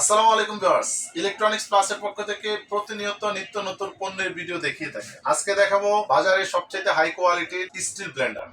আসসালামু আলাইকুম viewers, electronics প্লাসের পক্ষ থেকে প্রতিনিয়ত নিত্য নতুন পণ্যের ভিডিও দেখিয়ে থাকে। আজকে দেখাবো বাজারের সবচেয়ে হাই কোয়ালিটির স্টিল ব্লেন্ডার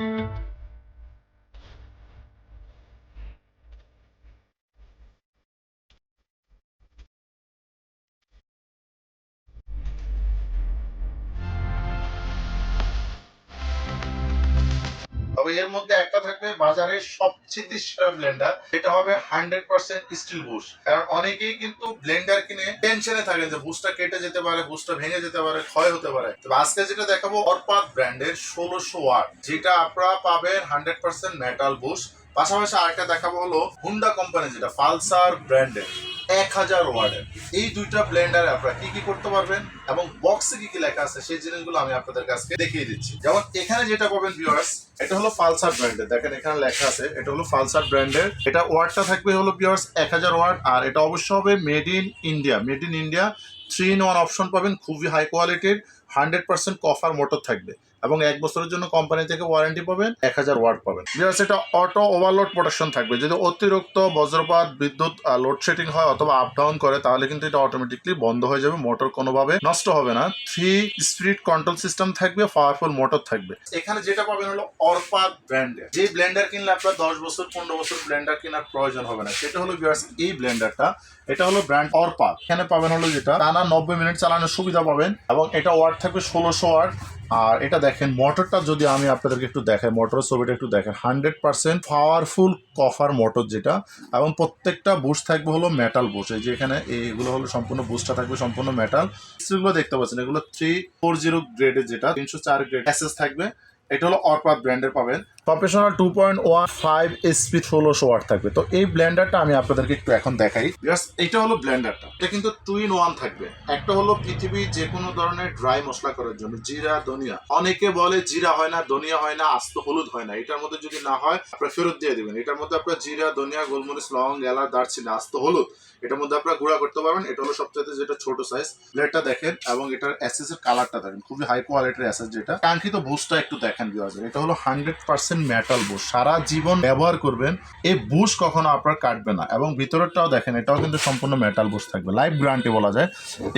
তবে এর মধ্যে একটা থাকবে বাজারের সবচেয়ে সেরা ব্লেন্ডার এটা হবে হান্ড্রেড পার্সেন্ট স্টিল বুশ কারণ অনেকেই কিন্তু ব্লেন্ডার কিনে টেনশনে থাকেন যে বুশটা কেটে যেতে পারে বুশটা ভেঙে যেতে পারে, ক্ষয় হতে পারে। তবে আজকে যেটা দেখাবো, অরপাত ব্র্যান্ডের ষোলোশো ওয়াট, যেটা আপনারা পাবেন হান্ড্রেড পার্সেন্ট মেটাল বুশ পাশাপাশি আরেকটা দেখাবো হলো হুন্ডা কোম্পানি যেটা পালসার ব্র্যান্ডের। এক হাজার ওয়ার্ডের। এই দুইটা ব্লেন্ডারে আপনারা কি কি করতে পারবেন এবং বক্সে কি কি লেখা আছে সেই জিনিসগুলো আমি আপনাদের কাছে দেখিয়ে দিচ্ছি। যেমন এখানে যেটা পাবেন ভিউয়ার্স এটা হলো পালসার ব্র্যান্ডের দেখেন এখানে লেখা আছে, এটা হলো পালসার ব্র্যান্ডের এটা ওয়ার্ডটা থাকবে হলো ভিউয়ার্স এক হাজার ওয়ার্ড। আর এটা অবশ্য হবে made in India made in India three in one option পাবেন, খুবই হাই কোয়ালিটির হান্ড্রেড পার্সেন্ট কফার মোটর থাকবে। এবং এক বছরের জন্য কোম্পানি থেকে ওয়ারেন্টি পাবেন, এক হাজার ওয়াট পাবেন। বিকজ এটা অটো ওভারলোড প্রোটেকশন থাকবে। যদি অতিরিক্ত বজ্রপাত, বিদ্যুৎ লোডশেডিং হয় অথবা আপ ডাউন করে, তাহলে কিন্তু এটা অটোমেটিকলি বন্ধ হয়ে যাবে মোটর কোনোভাবে নষ্ট হবে না। থ্রি স্পিড কন্ট্রোল সিস্টেম থাকবে পাওয়ারফুল মোটর থাকবে। এখানে যেটা পাবেন হলো অরপাত ব্র্যান্ডের যে ব্লেন্ডার কিনলে আপনার দশ বছর, পনেরো বছর ব্লেন্ডার কেনার প্রয়োজন হবে না। সেটা হলো এই ব্লেন্ডারটা এটা হলো ব্র্যান্ড অরপাত এখানে পাবেন হলো যেটা, টানা নব্বই মিনিট চালানোর সুবিধা পাবেন এবং এটা ওয়াট থাকবে ষোলোশো ওয়াট আর এটা দেখেন, মোটরটা যদি আমি আপনাদেরকে একটু দেখাই, মোটরের ছবিটা একটু দেখেন hundred percent powerful copper motor যেটা, এবং প্রত্যেকটা বুশ থাকবে হলো মেটাল বুশ এই যে এখানে এইগুলো হলো সম্পূর্ণ বুশটা থাকবে সম্পূর্ণ মেটাল সেগুলো দেখতে পাচ্ছেন, এগুলো থ্রি ফোর জিরো গ্রেডের যেটা, তিনশো চার গ্রেড অ্যাসেস থাকবে, এটা হলো অর্পাত ব্র্যান্ডের পাবেন। Professional two point one five S ষোলোশো ওয়াট থাকবে। তো এই ব্লেন্ডারটা আমি আপনাদেরকে একটু এখন দেখাই। এটা হলো ব্লেন্ডারটা। এটা কিন্তু টু ইন ওয়ান থাকবে। একটা হলো পৃথিবী যে কোনো ধরনের ড্রাই মশলা করার জন্য, জিরা, ধনিয়া। অনেকে বলে জিরা হয় না, ধনিয়া হয় না, আস্ত হলুদ হয় না। এটার মধ্যে যদি না হয়, আপনার ফেরত দিয়ে দেবেন। এটার মধ্যে আপনার জিরা, ধনিয়া, গোলমরিচ লং এলাচ, দারচিনি, আস্ত হলুদ, এটার মধ্যে আপনারা গুঁড়া করতে পারবেন। এটা হলো সবচেয়ে যেটা ছোট সাইজ ব্লেডটা দেখেন এবং এটার অ্যাসেস এর কালারটা দেখেন। খুবই হাই কোয়ালিটির অ্যাসেস যেটা কাঙ্ক্ষিত বুশটা একটু দেখেন এটা হলো হান্ড্রেড পার্সেন্ট মেটাল বুশ। সারা জীবন ব্যবহার করবেন, এই বুশ কখনো আপনার কাটবে না। এবং ভিতরেরটাও দেখেন, এটাও কিন্তু সম্পূর্ণ মেটাল বুশ থাকবে। লাইফ গ্যারান্টি বলা যায়।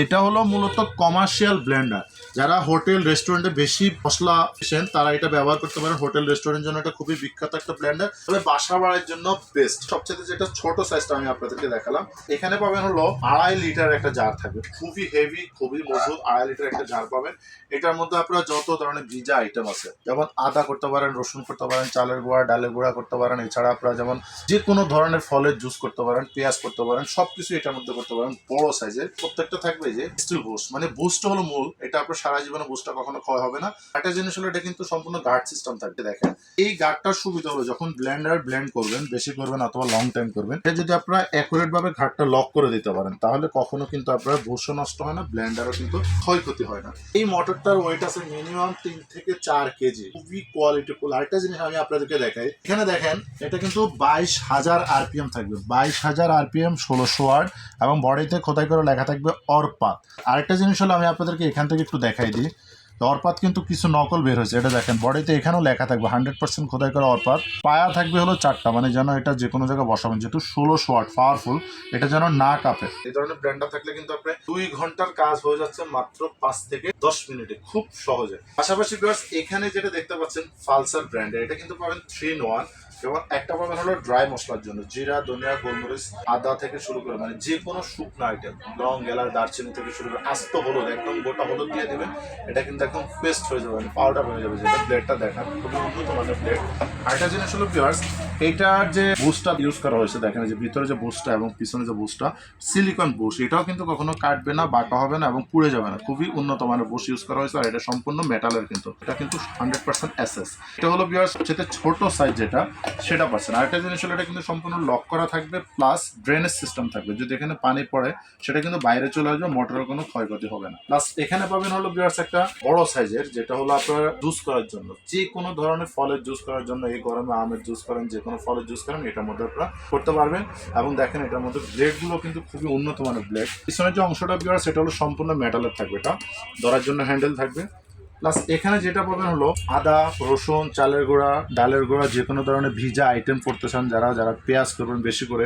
এটা হলো মূলত কমার্শিয়াল ব্লেন্ডার। যারা হোটেল, রেস্টুরেন্টে বেশি মশলা আসেন, তারা এটা ব্যবহার করতে পারেন। হোটেল, রেস্টুরেন্টের জন্য এটা খুবই বিখ্যাত একটা ব্লেন্ডার। তবে বাসা বাড়ার জন্য বেস্ট সবচেয়ে যেটা ছোট সাইজটা আমি আপনাদেরকে দেখালাম। এখানে পাবেন হলো আড়াই লিটার একটা জার থাকবে। খুবই হেভি খুবই মজবুত আড়াই লিটার একটা জার পাবেন। এটার মধ্যে আপনারা যত ধরনের ভিজা আইটেম আছে, যেমন আদা করতে পারেন, রসুন করতে পারেন, চালের গুঁড়া, ডালের গুঁড়া করতে পারেন। এছাড়া আপনারা যেমন যে কোনো ধরনের ফলের জুস করতে পারেন, পেঁয়াজ করতে পারেন, সবকিছু এটার মধ্যে করতে পারেন। বড় সাইজের প্রত্যেকটা থাকবে যে স্টিল বুস্ট মানে বুস্ট হলো মূল। এটা আপনার সারা জীবনে বুস্টটা কখনো ক্ষয় হবে না। একটা জিনিস হলো, এটা কিন্তু সম্পূর্ণ গার্ড সিস্টেম থাকবে, দেখেন। এই গার্ডটার সুবিধা হলো, যখন ব্লেন্ডার ব্লেন্ড করবেন, বেশি করবেন অথবা লং টাইম করবেন, এটা যদি আপনারা অ্যাকুরেট ভাবে ঘাটটা লক করে দিতে পারেন, তাহলে কখনো কিন্তু আপনার বুস্টও নষ্ট হয় না ব্লেন্ডারও কিন্তু ক্ষয়ক্ষতি হয় না। এই মোটরটার ওয়েট আছে মিনিমাম তিন থেকে চার কেজি। খুবই কোয়ালিটিফুল আরেকটা জিনিস আমি আপনাদেরকে দেখাই। এখানে দেখেন, এটা কিন্তু বাইশ হাজার আরপিএম থাকবে। বাইশ হাজার আরপিএম, ষোলোশো ওয়ার্ড এবং বডিতে খোদাই করে লেখা থাকবে অর্পাত। আরেকটা জিনিস হলো আমি আপনাদেরকে এখান থেকে একটু দেখাই দিই। অরপাত কিন্তু কিছু নকল বের হয়েছে। এটা দেখেন, বডিতে এখানেও লেখা থাকবে, হান্ড্রেড পার্সেন্ট খোদাই করা অরপাত। পায়া থাকবে হলো চারটা মানে যেন এটা যে কোনো জায়গায় বসাবেন, যেহেতু ষোলো ওয়াট পাওয়ারফুল, এটা যেন না কাঁপে। এই ধরনের ব্র্যান্ডটা থাকলে কিন্তু আপনি দুই ঘণ্টার কাজ হয়ে যাচ্ছে মাত্র পাঁচ থেকে দশ মিনিটে, খুব সহজে। পাশাপাশি এখানে যেটা দেখতে পাচ্ছেন ফালসার ব্র্যান্ডের এটা কিন্তু পাবেন থ্রি ওয়ান এবং একটা পাবেন হলো ড্রাই মশলার জন্য। জিরা, ধনিয়া, গোলমরিচ, আদা থেকে শুরু করে মানে যে কোনো শুকনো আইটেম লং, এলাচ, দারচিনি থেকে শুরু করে আস্ত হলুদ, একদম গোটা হলুদ দিয়ে দেবেন, এটা কিন্তু একদম পেস্ট হয়ে যাবে মানে পাউডার হয়ে যাবে, যেটা ব্লেডটা দেখান, খুবই উন্নত মানের ব্লেড আরেকটা জিনিস হলো ভিউয়ার্স এটার যে বুস্টটা ইউজ করা হয়েছে, দেখেন যে ভিতরে যে বুস্টটা এবং পিছনে যে বুস্টটা সিলিকন বুশ এটাও কিন্তু কখনো কাটবে না, বাঁকা হবে না এবং পুড়ে যাবে না, খুবই উন্নত মানের বুশ ইউজ করা হয়েছে, আর এটা সম্পূর্ণ মেটালের কিন্তু, এটা কিন্তু হান্ড্রেড পার্সেন্ট এসএস এটা হলো ভিউয়ার্স সবচেয়ে ছোট সাইজ যেটা সেটা পাচ্ছেন। আরেকটা জিনিস হলো, এটা কিন্তু সম্পূর্ণ লক করা থাকবে প্লাস ড্রেনেজ সিস্টেম থাকবে। যদি এখানে পানি পড়ে, সেটা কিন্তু বাইরে চলে আসবে, মোটরের কোনো ক্ষয়ক্ষতি হবে না। প্লাস এখানে পাবেন হলো ভিউয়ার্স একটা বড় সাইজের যেটা হলো আপনার জুস করার জন্য। যে কোনো ধরনের ফলের জুস করার জন্য, এই গরমে আমের জুস করেন, যে কোনো ফলের জুস করেন, এটার মধ্যে আপনারা করতে পারবেন। এবং দেখেন, এটার মধ্যে ব্লেডগুলো কিন্তু খুবই উন্নত মানের ব্লেড পিছনের যে অংশটা ভিউয়ার্স সেটা হলো সম্পূর্ণ মেটালের থাকবে এটা। ধরার জন্য হ্যান্ডেল থাকবে। প্লাস এখানে যেটা পাবেন হলো আদা, রসুন, চালের গুঁড়া, ডালের গুঁড়া যে কোনো ধরনের ভিজা আইটেম পড়তে চান যারা যারা পেঁয়াজ করবেন বেশি করে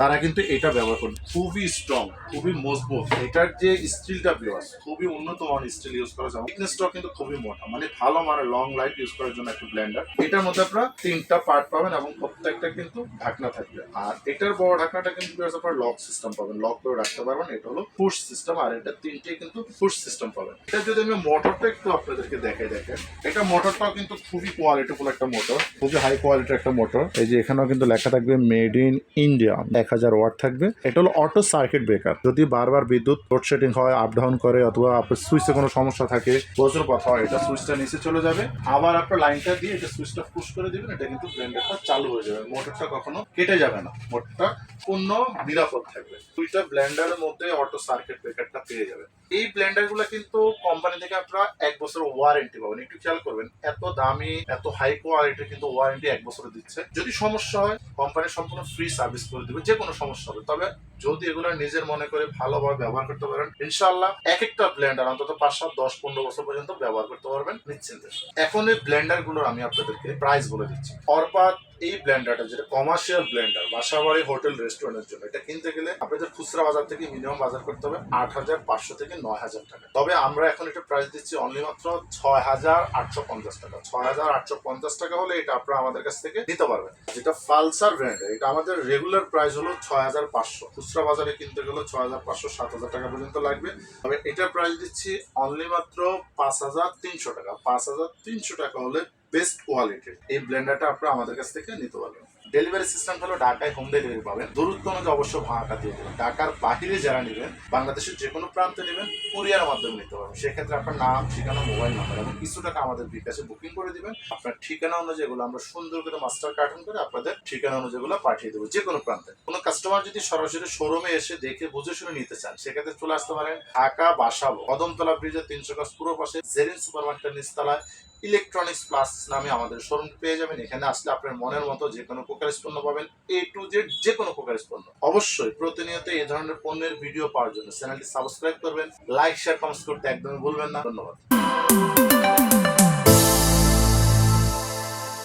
তারা কিন্তু এটা ব্যবহার করুন। খুবই স্ট্রং খুবই মজবুত। এটার যে স্টিলটা বিওয়াস খুবই উন্নত মানের স্টিল ইউজ করা যায় থিকনেসটাও কিন্তু খুবই মোটা মানে ভালো মানের লং লাইফ ইউজ করার জন্য একটা ব্লেন্ডার এটার মধ্যে আপনারা তিনটা পার্ট পাবেন এবং প্রত্যেকটা কিন্তু ঢাকনা থাকবে। আর এটার বড় ঢাকনাটা কিন্তু আপনারা লক সিস্টেম পাবেন। লক করে রাখতে পারবেন। এটা হলো পুশ সিস্টেম আর এটা তিনটে কিন্তু পুশ সিস্টেম পাবেন। এটা যদি আমি মোটরটা একটু আপনাদেরকে দেখে দেখেন। এটা মোটরটাও কিন্তু খুবই কোয়ালিটিফুল একটা মোটর খুবই হাই কোয়ালিটির একটা মোটর এই যে এখানেও কিন্তু লেখা থাকবে মেড ইন ইন্ডিয়া এক হাজার ওয়াট থাকবে। এটা হলো অটো সার্কিট ব্রেকার যদি বারবার বিদ্যুৎ লোডশেডিং হয় আপ ডাউন করে, অথবা আপনার সুইচে কোনো সমস্যা থাকে বজ্রপাত হয়, এটা সুইচটা নিচে চলে যাবে। আবার আপনার লাইনটা দিয়ে এটা সুইচটা পুশ করে দেবেন, এটা কিন্তু ব্লেন্ডারটা চালু হয়ে যাবে। মোটরটা কখনো কেটে যাবে না। মোটরটা পূর্ণ নিরাপদ থাকবে। দুইটা ব্লেন্ডারের মধ্যে অটো সার্কিট ব্রেকারটা পেয়ে যাবেন। এই ব্লেন্ডারগুলো কিন্তু কোম্পানি থেকে আপনারা এক বছর ওয়ারেন্টি পাবেন। একটু খেয়াল করবেন, এত দামি, এত হাই কোয়ালিটির কিন্তু ওয়ারেন্টি এক বছর দিচ্ছে। যদি সমস্যা হয় কোম্পানি সম্পূর্ণ ফ্রি সার্ভিস করে দিবে, যে কোনো সমস্যা হবে। তবে যদি এগুলো নিজের মনে করে ভালোভাবে ব্যবহার করতে পারেন ইনশাল্লাহ এক একটা ব্লেন্ডার অন্তত পাঁচ, সাত, দশ, পনেরো বছর পর্যন্ত ব্যবহার করতে পারবেন নিশ্চিন্তে। এখন এই ব্লেন্ডারগুলোর আমি আপনাদেরকে প্রাইস বলে দিচ্ছি। অর্পাত এই ব্লেন্ডারটা, যেটা কমার্শিয়াল ব্লেন্ডার, বাসাবাড়ি হোটেল রেস্টুরেন্টের জন্য, এটা কিনতে গেলে আপনাদের খুচরা বাজার থেকে মিনিমাম বাজার করতে হবে আট হাজার পাঁচশো থেকে নয় হাজার টাকা। তবে আমরা এখন এটা প্রাইস দিচ্ছি অনলি মাত্র ছয় হাজার আটশো পঞ্চাশ টাকা। ছয় হাজার আটশো পঞ্চাশ টাকা হলে এটা আপনারা আমাদের কাছ থেকে নিতে পারবেন। যেটা ফালসার ব্র্যান্ডের এটা আমাদের রেগুলার প্রাইস হলো ছয় হাজার পাঁচশো। খুচরা বাজারে কিনতে গেলে ছয় হাজার পাঁচশো সাত হাজার টাকা পর্যন্ত লাগবে। তবে এটার প্রাইস দিচ্ছি অনলি মাত্র পাঁচ হাজার তিনশো টাকা। পাঁচ হাজার তিনশো টাকা হলে বেস্ট কোয়ালিটির এই ব্লেন্ডারটা আপনারা আমাদের কাছ থেকে নিতে পারবেন। ডেলিভারি সিস্টেম হলো ঢাকায় হোম ডেলিভারি পাবেন। দূরত্ব অনুযায়ী অবশ্য ভাড়াটা দিয়ে দেবেন। ঢাকার বাহিরে যারা নেবেন, বাংলাদেশের যে কোনো প্রান্তে নেবেন কুরিয়ার মাধ্যমে নিতে পারবেন। সেক্ষেত্রে আপনার নাম, ঠিকানা, মোবাইল নাম্বার এবং কিছু টাকা আমাদের বিকাশে বুকিং করে দিবেন। আপনার ঠিকানা অনুযায়ী আমরা সুন্দর করে মাস্টার কার্টুন করে আপনাদের ঠিকানা অনুযায়ী পাঠিয়ে দেবো যে কোনো প্রান্তে। কোনো কাস্টমার যদি সরাসরি শোরুমে এসে দেখে, বুঝে শুনে নিতে চান, সেক্ষেত্রে চলে আসতে পারেন ঢাকা বাসাবো কদমতলা ব্রিজের তিনশো গাছ পুরো পাশে, জেরিন সুপার মার্কেটের নিচতলায় ইলেকট্রনিক্স প্লাস নামে আমাদের শোরুম পেয়ে যাবেন। এখানে আসলে আপনার মনের মতো যে কোনো প্রকার পণ্য পাবেন এ টু জেড যে কোনো প্রকার পণ্য। অবশ্যই প্রতিনিয়ত এই ধরনের পণ্যের ভিডিও পাওয়ার জন্য চ্যানেলটি সাবস্ক্রাইব করবেন লাইক শেয়ার কমেন্টস করতে একদমই ভুলবেন না। ধন্যবাদ।